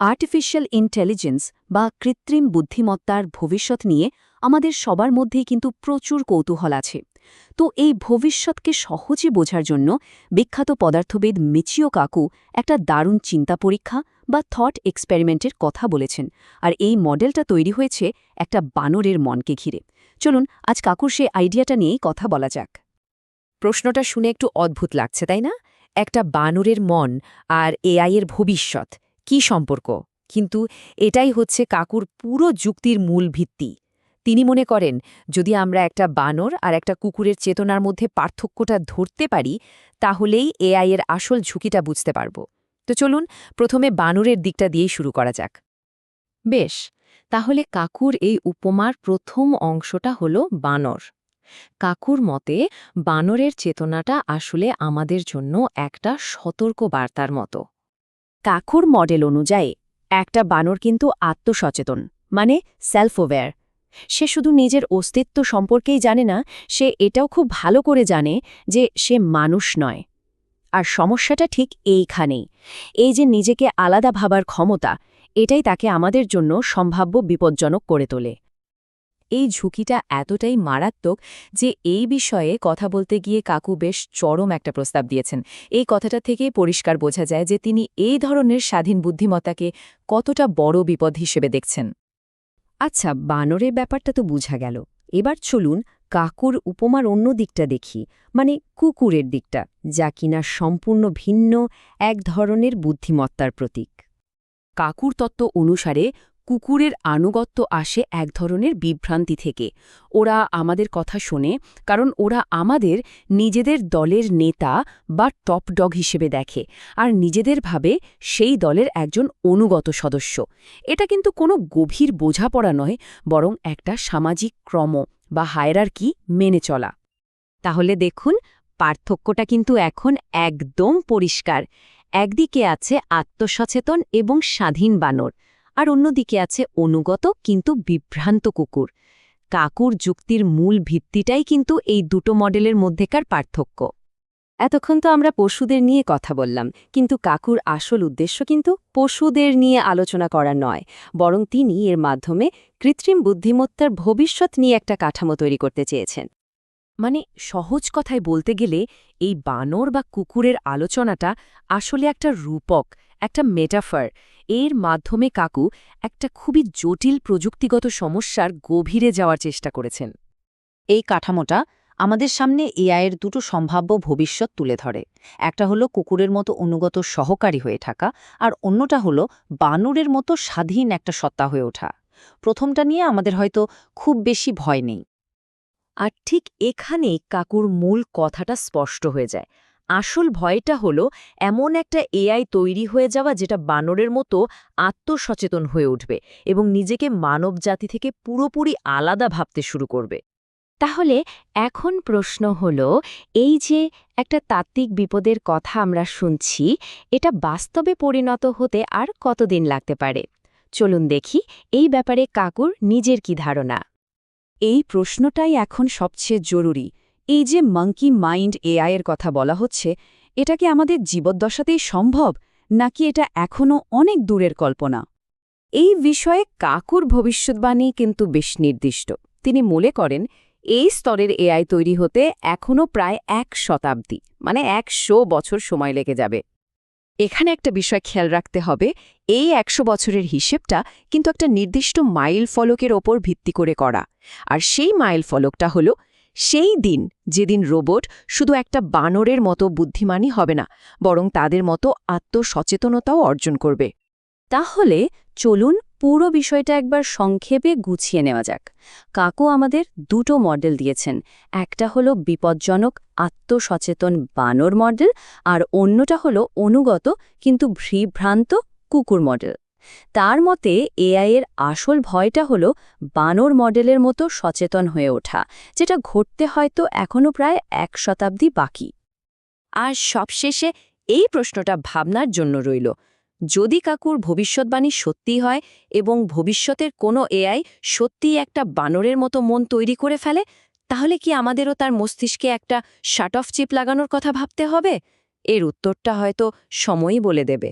Artificial intelligence বা কৃত্রিম বুদ্ধিমত্তার ভবিষ্যৎ নিয়ে আমাদের সবার মধ্যেই কিন্তু প্রচুর কৌতূহল আছে। তো এই ভবিষ্যৎকে সহজে বোঝার জন্য বিখ্যাত পদার্থবিদ মিচিও কাকু একটা দারুণ চিন্তা পরীক্ষা বা থট এক্সপেরিমেন্টের কথা বলেছেন আর এই মডেলটা তৈরি হয়েছে একটা বানরের মনকে ঘিরে। চলুন, আজ কাকুর সে আইডিয়াটা নিয়েই কথা বলা যাক। প্রশ্নটা শুনে একটু অদ্ভুত লাগছে, তাই না? একটা বানরের মন আর এআইয়ের ভবিষ্যৎ। কি সম্পর্ক? কিন্তু এটাই হচ্ছে কাকুর পুরো যুক্তির মূল ভিত্তি। তিনি মনে করেন, যদি আমরা একটা বানর আর একটা কুকুরের চেতনার মধ্যে পার্থক্যটা ধরতে পারি, তাহলেই এআই এর আসল ঝুঁকিটা বুঝতে পারব। তো চলুন, প্রথমে বানরের দিকটা দিয়েই শুরু করা যাক। বেশ, তাহলে কাকুর এই উপমার প্রথম অংশটা হল বানর। কাকুর মতে, বানরের চেতনাটা আসলে আমাদের জন্য একটা সতর্ক বার্তার মতো। কাকুর মডেল অনুযায়ী, একটা বানর কিন্তু আত্মসচেতন মানে সেলফ ওয়্যার সে শুধু নিজের অস্তিত্ব সম্পর্কেই জানে না, সে এটাও খুব ভালো করে জানে যে সে মানুষ নয়। আর সমস্যাটা ঠিক এইখানেই। এই যে নিজেকে আলাদা ভাবার ক্ষমতা, এটাই তাকে আমাদের জন্য সম্ভাব্য বিপজ্জনক করে তোলে। এই ঝুঁকিটা এতটাই মারাত্মক যে এই বিষয়ে কথা বলতে গিয়ে কাকু বেশ চরম একটা প্রস্তাব দিয়েছেন। এই কথাটা থেকে পরিষ্কার বোঝা যায় যে তিনি এই ধরনের স্বাধীন বুদ্ধিমত্তাকে কতটা বড় বিপদ হিসেবে দেখছেন। আচ্ছা বানরের ব্যাপারটা তো বোঝা গেল। এবার চলুন কাকুর উপমার অন্য দিকটা দেখি মানে কুকুরের দিকটা, যা কিনা সম্পূর্ণ ভিন্ন এক ধরনের বুদ্ধিমত্তার প্রতীক। কাকুর তত্ত্ব অনুসারে কুকুরের আনুগত্য আসে এক ধরনের বিভ্রান্তি থেকে। ওরা আমাদের কথা শোনে, কারণ ওরা আমাদের নিজেদের দলের নেতা বা টপ ডগ হিসেবে দেখে, আর নিজেদের ভাবে সেই দলের একজন অনুগত সদস্য। এটা কিন্তু কোনো গভীর বোঝাপড়া নয়, বরং একটা সামাজিক ক্রম বা হায়রার্কি মেনে চলা। তাহলে দেখুন, পার্থক্যটা কিন্তু এখন একদম পরিষ্কার। একদিকে আছে আত্মসচেতন এবং স্বাধীন বানর। আর অন্যদিকে আছে অনুগত কিন্তু বিভ্রান্ত কুকুর। কাকুর যুক্তির মূল ভিত্তিটাই কিন্তু এই দুটো মডেলের মধ্যেকার পার্থক্য। এতক্ষণ তো আমরা পশুদের নিয়ে কথা বললাম, কিন্তু কাকুর আসল উদ্দেশ্য কিন্তু পশুদের নিয়ে আলোচনা করা নয়, বরং তিনি এর মাধ্যমে কৃত্রিম বুদ্ধিমত্তার ভবিষ্যৎ নিয়ে একটা কাঠামো তৈরি করতে চেয়েছেন। মানে সহজ কথায় বলতে গেলে এই বানর বা কুকুরের আলোচনাটা আসলে একটা রূপক, একটা মেটাফার এর মাধ্যমে কাকু একটা খুবই জটিল প্রযুক্তিগত সমস্যার গভীরে যাওয়ার চেষ্টা করেছেন। এই কাঠামোটা আমাদের সামনে এআইয়ের দুটো সম্ভাব্য ভবিষ্যৎ তুলে ধরে। একটা হলো কুকুরের মতো অনুগত সহকারী হয়ে থাকা আর অন্যটা হলো বানরের মতো স্বাধীন একটা সত্তা হয়ে ওঠা। প্রথমটা নিয়ে আমাদের হয়তো খুব বেশি ভয় নেই। আর ঠিক এখানেই কাকুর মূল কথাটা স্পষ্ট হয়ে যায়। আসল ভয়টা হলো এমন একটা এআই তৈরি হয়ে যাওয়া যেটা বানরের মতো আত্মসচেতন হয়ে উঠবে এবং নিজেকে মানবজাতি থেকে পুরোপুরি আলাদা ভাবতে শুরু করবে। তাহলে এখন প্রশ্ন হল, এই যে একটা তাত্ত্বিক বিপদের কথা আমরা শুনছি, এটা বাস্তবে পরিণত হতে আর কতদিন লাগতে পারে? চলুন দেখি এই ব্যাপারে কাকুর নিজের কি ধারণা। এই প্রশ্নটাই এখন সবচেয়ে জরুরি। এই যে মাঙ্কি মাইন্ড এআইয়ের কথা বলা হচ্ছে, এটা কি আমাদের জীবদ্দশাতেই সম্ভব, নাকি এটা এখনও অনেক দূরের কল্পনা? এই বিষয়ে কাকুর ভবিষ্যৎবাণী কিন্তু বেশ নির্দিষ্ট। তিনি মনে করেন, এই স্তরের এআই তৈরি হতে এখনও প্রায় এক শতাব্দী মানে একশো বছর সময় লেগে যাবে। এখানে একটা বিষয় খেয়াল রাখতে হবে, এই একশো বছরের হিসেবটা কিন্তু একটা নির্দিষ্ট মাইল ফলকের ওপর ভিত্তি করে করা। আর সেই মাইল ফলকটা হল সেই দিন যেদিন রোবট শুধু একটা বানরের মতো বুদ্ধিমানই হবে না, বরং তাদের মতো আত্মসচেতনতাও অর্জন করবে। তাহলে চলুন পুরো বিষয়টা একবার সংক্ষেপে গুছিয়ে নেওয়া যাক। কাকু আমাদের দুটো মডেল দিয়েছেন, একটা হলো বিপজ্জনক আত্মসচেতন বানর মডেল আর অন্যটা হলো অনুগত কিন্তু ভ্রিভ্রান্ত কুকুর মডেল। তার মতে এআই এর আসল ভয়টা হলো বানর মডেলের মতো সচেতন হয়ে ওঠা, যেটা ঘটতে হয়তো এখনও প্রায় এক শতাব্দী বাকি। আর সবশেষে এই প্রশ্নটা ভাবনার জন্য রইল, যদি কাকুর ভবিষ্যৎবাণী সত্যি হয় এবং ভবিষ্যতের কোনো এআই সত্যিই একটা বানরের মতো মন তৈরি করে ফেলে, তাহলে কি আমাদেরও তার মস্তিষ্কে একটা শাট অফ চিপ লাগানোর কথা ভাবতে হবে? এর উত্তরটা হয়তো সময়ই বলে দেবে।